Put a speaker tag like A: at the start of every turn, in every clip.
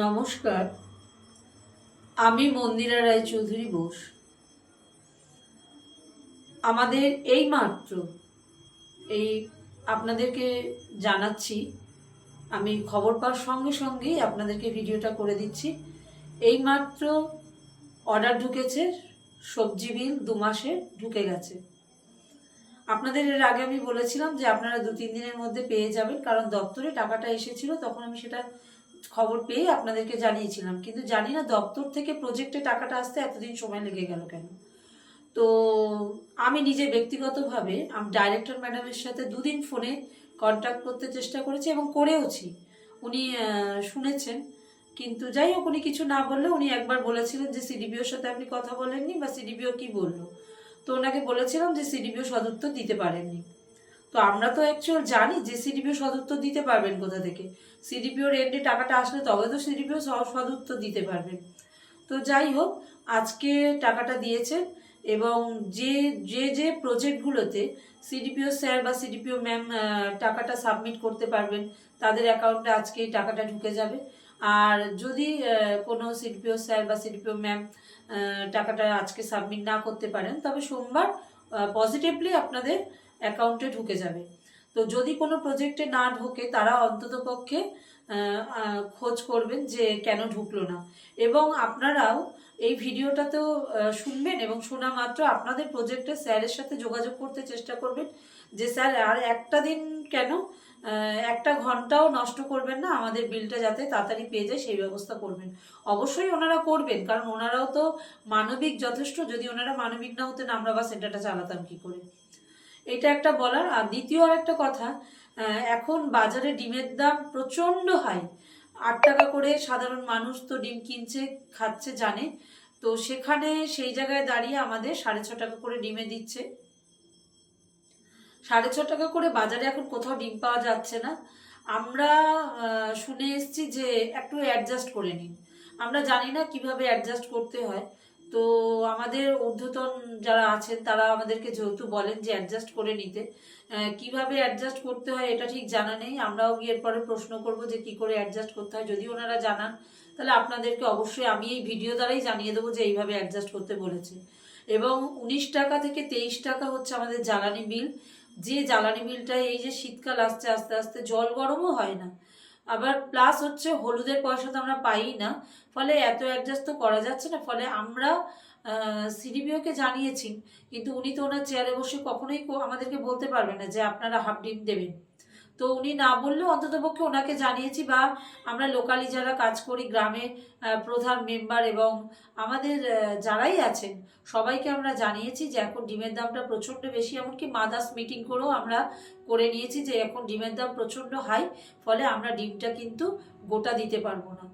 A: নমস্কার, আমি মন্দিরা রায় চৌধুরী বোস। আমাদের এই মাত্র এই আপনাদেরকে জানাচ্ছি, আমি খবর পাওয়ার সঙ্গে সঙ্গেই আপনাদেরকে ভিডিওটা করে দিচ্ছি। এই মাত্র অর্ডার ঢুকেছে, সবজি বিল দু মাসে ঢুকে গেছে। আপনাদের এর আগে আমি বলেছিলাম যে আপনারা দু তিন দিনের মধ্যে পেয়ে যাবেন, কারণ দপ্তরে টাকাটা এসেছিল, তখন আমি সেটা খবর পেয়ে আপনাদেরকে জানিয়েছিলাম। কিন্তু জানি না দপ্তর থেকে প্রজেক্টে টাকাটা আসতে এতদিন সময় লেগে গেল কেন? তো আমি নিজে ব্যক্তিগতভাবে, আমি ডাইরেক্টর ম্যাডামের সাথে দুদিন ফোনে কন্ট্যাক্ট করতে চেষ্টা করেছি এবং করেওছি। উনি শুনেছেন। কিন্তু যাই হোক, উনি কিছু না বললে উনি একবার বলেছিলেন যে সিডিপিওর সাথে আপনি কথা বলেননি বা সিডিপিও কি বলল। তো ওনাকে বলেছিলাম যে সিডিপিও সদুত্তর দিতে পারেননি। তো আমরা তো অ্যাকচুয়াল জানি যে সিডিপিও সদুত্তর দিতে পারবেন কোথা থেকে। সিডিপিওর এন্ডে টাকাটা আসলে তবে তো সিডিপিও সদুত্তর দিতে পারবেন তো যাই হোক, আজকে টাকাটা দিয়েছেন এবং যে যে যে প্রজেক্টগুলোতে সিডিপিও স্যার বা সিডিপিও ম্যাম টাকাটা সাবমিট করতে পারবেন, তাদের অ্যাকাউন্টে আজকে এই টাকাটা ঢুকে যাবে। আর যদি কোনো সিডিপিও স্যার বা সিডিপিও ম্যাম টাকাটা আজকে সাবমিট না করতে পারেন, তবে সোমবার পজিটিভলি আপনাদের অ্যাকাউন্টে ঢুকে যাবে। তো যদি কোনো প্রজেক্টে না ঢোকে, তারা অন্তত পক্ষে খোঁজ করবেন যে কেন ঢুকলো না। এবং আপনারাও এই ভিডিওটাতেও শুনবেন এবং শোনা মাত্র আপনাদের প্রজেক্টে স্যারের সাথে যোগাযোগ করতে চেষ্টা করবেন যে, স্যার, আর একটা দিন কেন? একটা ঘন্টাও নষ্ট করবেন না, আমাদের বিলটা যাতে তাড়াতাড়ি পেয়ে যায়, সেই ব্যবস্থা করবেন। অবশ্যই ওনারা করবেন, কারণ ওনারাও তো মানবিক যথেষ্ট, যদি ওনারা মানবিক না হতেন, আমরা বা সেন্টারটা চালাতাম কি করে? এটা একটা বলার। আর দ্বিতীয় আর একটা কথা এখন বাজারে ডিমের দাম প্রচণ্ড হাই আট টাকা করে সাধারণ মানুষ তো ডিম কিনছে, খাচ্ছে, জানে। তো সেখানে সেই জায়গায় দাঁড়িয়ে আমাদের সাড়ে ছ টাকা করে ডিমে দিচ্ছে। সাড়ে ছ টাকা করে বাজারে এখন কোথাও ডিম পাওয়া যাচ্ছে না। আমরা শুনে এসছি যে একটু অ্যাডজাস্ট করে নিন। আমরা জানি না কীভাবে অ্যাডজাস্ট করতে হয়। তো আমাদের ঊর্ধ্বতন যারা আছেন, তারা আমাদেরকে যেহেতু বলেন যে অ্যাডজাস্ট করে নিতে কীভাবে অ্যাডজাস্ট করতে হয় এটা ঠিক জানা নেই। আমরাও গিয়ে পরে প্রশ্ন করব যে কি করে অ্যাডজাস্ট করতে হয়। যদি ওনারা জানান, তাহলে আপনাদেরকে অবশ্যই আমি এই ভিডিও দ্বারাই জানিয়ে দেবো যে এইভাবে অ্যাডজাস্ট করতে বলেছে। এবং উনিশ টাকা থেকে তেইশ টাকা হচ্ছে আমাদের জ্বালানি বিল। যে জ্বালানি বিলটা এই যে শীতকাল আসছে, আস্তে আস্তে জল গরমও হয় না। আবার প্লাস হচ্ছে হলুদের পয়সা তো আমরা পাই না, ফলে এত অ্যাডজাস্ট তো করা যাচ্ছে না, ফলে আমরা সিডিপিওকে জানিয়েছি, কিন্তু উনি তো ওনার চেয়ারে বসে কখনোই আমাদেরকে বলতে পারবেন না যে আপনারা হাফ ডিম দেবেন। তো উনি না বললেও অন্ততপক্ষে ওনাকে জানিয়েছি বা আমরা লোকালি যারা কাজ করি গ্রামে প্রধান মেম্বার এবং আমাদের যারাই আছেন, সবাইকে আমরা জানিয়েছি যে এখন ডিমের দামটা প্রচণ্ড বেশি, এমনকি মাদাস মিটিং করেও আমরা করে নিয়েছি যে এখন ডিমের দাম প্রচণ্ড হাই, ফলে আমরা ডিমটা কিন্তু গোটা দিতে পারব না।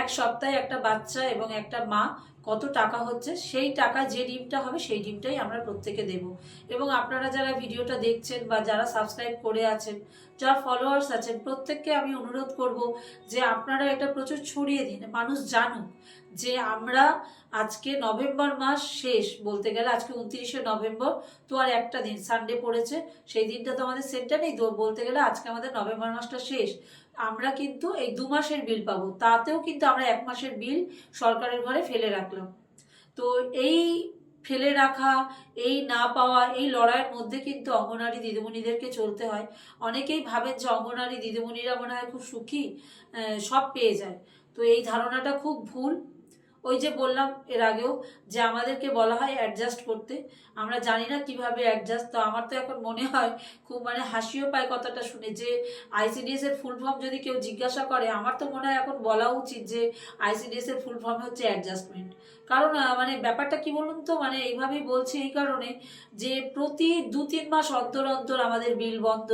A: এক সপ্তাহে একটা বাচ্চা এবং একটা মা কত টাকা হচ্ছে, সেই টাকা যে ডিমটা হবে সেই ডিমটাই আমরা প্রত্যেকে দেব। এবং আপনারা যারা ভিডিওটা দেখছেন বা যারা সাবস্ক্রাইব করে আছেন, যারা ফলোয়ার্স আছেন, প্রত্যেককে আমি অনুরোধ করব যে আপনারা এটা প্রচুর ছড়িয়ে দিন। মানুষ জানুক যে আমরা আজকে নভেম্বর মাস শেষ, বলতে গেলে আজকে উনত্রিশে নভেম্বর তো আর একটা দিন সানডে পড়েছে, সেই দিনটা তো আমাদের সেন্টার নেই বলতে গেলে আজকে আমাদের নভেম্বর মাসটা শেষ। আমরা কিন্তু এই দু মাসের বিল পাবো, তাতেও কিন্তু আমরা এক মাসের বিল সরকারের ঘরে ফেলে রাখলাম। তো এই ফেলে রাখা, এই না পাওয়া, এই লড়াইয়ের মধ্যে কিন্তু অঙ্গনারী দিদিমণিদেরকে চলতে হয়। অনেকেই ভাবেন যে অঙ্গনারী দিদিমণিরা মনে হয় খুব সুখী সব পেয়ে যায়। তো এই ধারণাটা খুব ভুল। ওই যে বললাম এর আগেও যে আমাদেরকে বলা হয় অ্যাডজাস্ট করতে। আমরা জানি না কীভাবে অ্যাডজাস্ট তো আমার তো এখন মনে হয় খুব মানে হাসিও পায় কথাটা শুনে যে আইসিডিএস এর ফুল ফর্ম যদি কেউ জিজ্ঞাসা করে, আমার তো মনে হয় এখন বলা উচিত যে আইসিডিএস এর ফুল ফর্ম হচ্ছে অ্যাডজাস্টমেন্ট কারণ মানে ব্যাপারটা কি বলুন তো? মানে এইভাবেই বলছি এই কারণে যে প্রতি দু তিন মাস অন্তর অন্তর আমাদের বিল বন্ধ,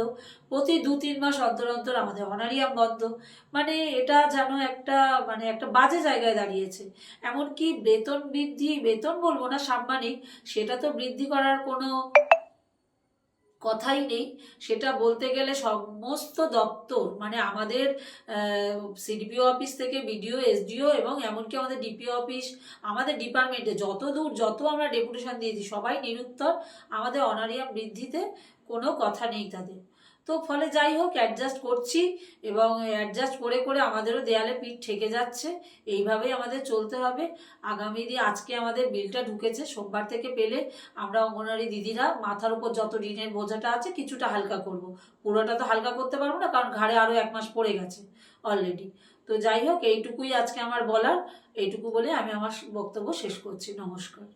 A: প্রতি দু তিন মাস অন্তর অন্তর আমাদের অনারিয়াম বন্ধ। মানে এটা যেন একটা মানে একটা বাজে জায়গায় দাঁড়িয়েছে। এমনকি বেতন বৃদ্ধি, বেতন বলব না সাম্মানিক, সেটা তো বৃদ্ধি করার কোনো কথাই নেই। সেটা বলতে গেলে সমস্ত দপ্তর মানে আমাদের সিডিপিও অফিস থেকে বিডিও এসডিও এবং এমনকি আমাদের ডিপিও অফিস, আমাদের ডিপার্টমেন্টে যত দূর যত আমরা ডেপুটেশন দিয়েছি, সবাই নিরুত্তর, আমাদের অনারিয়াম বৃদ্ধিতে কোনো কথা নেই তাদের। তো ফলে যাই হোক অ্যাডজাস্ট করছি এবং অ্যাডজাস্ট করে করে আমাদেরও দেয়ালে পিঠ ঠেকে যাচ্ছে। এইভাবেই আমাদের চলতে হবে। আগামী দিন আজকে আমাদের বিলটা ঢুকেছে। সোমবার থেকে পেলে আমরা অঙ্গনারী দিদিরা মাথার উপর যত ঋণের বোঝাটা আছে কিছুটা হালকা করব। পুরোটা তো হালকা করতে পারব না, কারণ ঘাড়ে আরও এক মাস পড়ে গেছে অলরেডি তো যাই হোক, এইটুকুই আজকে আমার বলার। এইটুকু বলে আমি আমার বক্তব্য শেষ করছি। নমস্কার।